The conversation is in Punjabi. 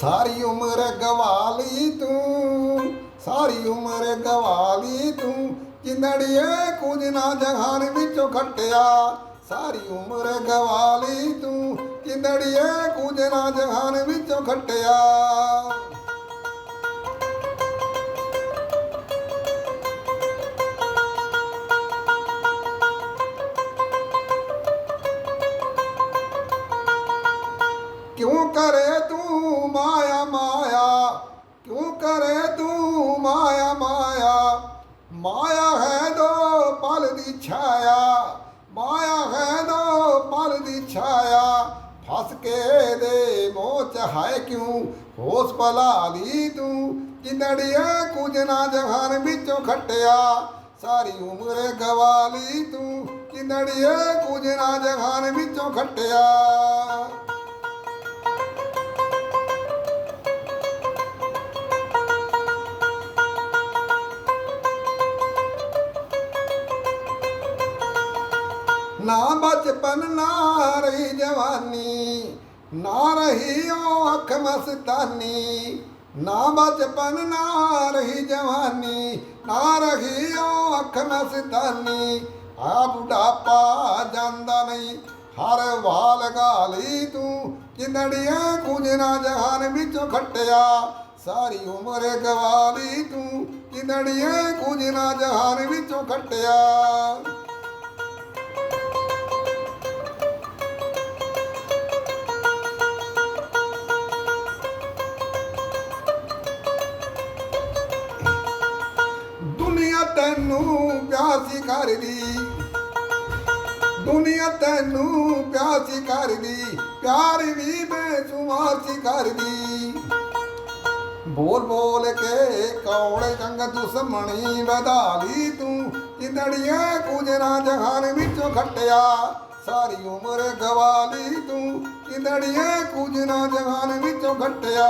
ਸਾਰੀ ਉਮਰ ਗਵਾਲੀ ਤੂੰ, ਸਾਰੀ ਉਮਰ ਗਵਾਲੀ ਤੂੰ, ਜਿੰਦੜੀਏ ਕੁਝ ਨਾ ਜਹਾਨ ਵਿੱਚੋਂ ਖੱਟਿਆ। ਸਾਰੀ ਉਮਰ ਗਵਾਲੀ ਤੂੰ, ਜਿੰਦੜੀਏ ਕੁਝ ਨਾ ਜਹਾਨ ਵਿੱਚੋਂ ਖੱਟਿਆ। ਕਿਉਂ ਕਰੇ ਮਾਇਆ ਹੈ ਦੋ ਪਲ ਦੀ ਛਾਇਆ, ਮਾਇਆ ਹੈ ਦੋ ਪਲ ਦੀ ਛਾਇਆ। ਫਸ ਕੇ ਦੇ ਮੋਹ ਚ ਹੈ ਕਿਉਂ? ਹੋਸ ਭਲਾ ਲਈ ਤੂੰ ਜਿੰਦੜੀਏ ਕੁਝ ਨਾ ਜਹਾਨ ਵਿੱਚੋਂ ਖੱਟਿਆ। ਸਾਰੀ ਉਮਰ ਗਵਾ ਲਈ ਤੂੰ ਜਿੰਦੜੀਏ ਕੁਝ ਨਾ ਜਹਾਨ ਵਿੱਚੋਂ ਖੱਟਿਆ। ਨਾ ਬਚਪਨ, ਨਾ ਰਹੀ ਜਵਾਨੀ, ਨਾ ਰਹੀ ਉਹ ਅੱਖ ਮਸਤਾਨੀ। ਨਾ ਬਚਪਨ, ਨਾ ਰਹੀ ਜਵਾਨੀ, ਨਾ ਰਹੀ ਉਹ ਅੱਖ ਮਸਤਾਨੀ। ਆ ਬੁਢਾਪਾ ਜਾਂਦਾ ਨਹੀਂ, ਹਰ ਵਾਲ ਗਾਲੀ ਤੂੰ। ਕਿੰਦੜੀਆਂ ਕੁਝ ਜਹਾਨ ਵਿੱਚੋਂ ਖੱਟਿਆ, ਸਾਰੀ ਉਮਰ ਗਵਾਲੀ ਤੂੰ। ਕਿੰਦੜੀਆਂ ਕੁਝ ਜਹਾਨ ਵਿੱਚੋਂ ਖੱਟਿਆ। ਤੈਨੂੰ ਪਿਆਸੀ ਕਰਦੀ ਦੁਨੀਆ ਤੈਨੂੰ ਪਿਆਸੀ ਕਰਦੀ ਪਿਆਰ ਵੀ ਬੇਸ਼ੁਮਾਰ ਕਰਦੀ ਬੋਲ ਬੋਲ ਕੇ ਕੌੜੇ ਜੰਗ ਦੁਸ਼ਮਣੀ ਵਧਾ ਲਈ ਤੂੰ? ਜਿੰਦੜੀਆਂ ਕੁਜਰਾ ਜਹਾਨ ਵਿੱਚੋਂ ਖੱਟਿਆ? ਸਾਰੀ ਉਮਰ ਗਵਾ ਲਈ ਤੂੰ। ਜਿੰਦੜੀਆਂ ਕੁਝ ਜਹਾਨ ਵਿੱਚੋਂ ਖੱਟਿਆ?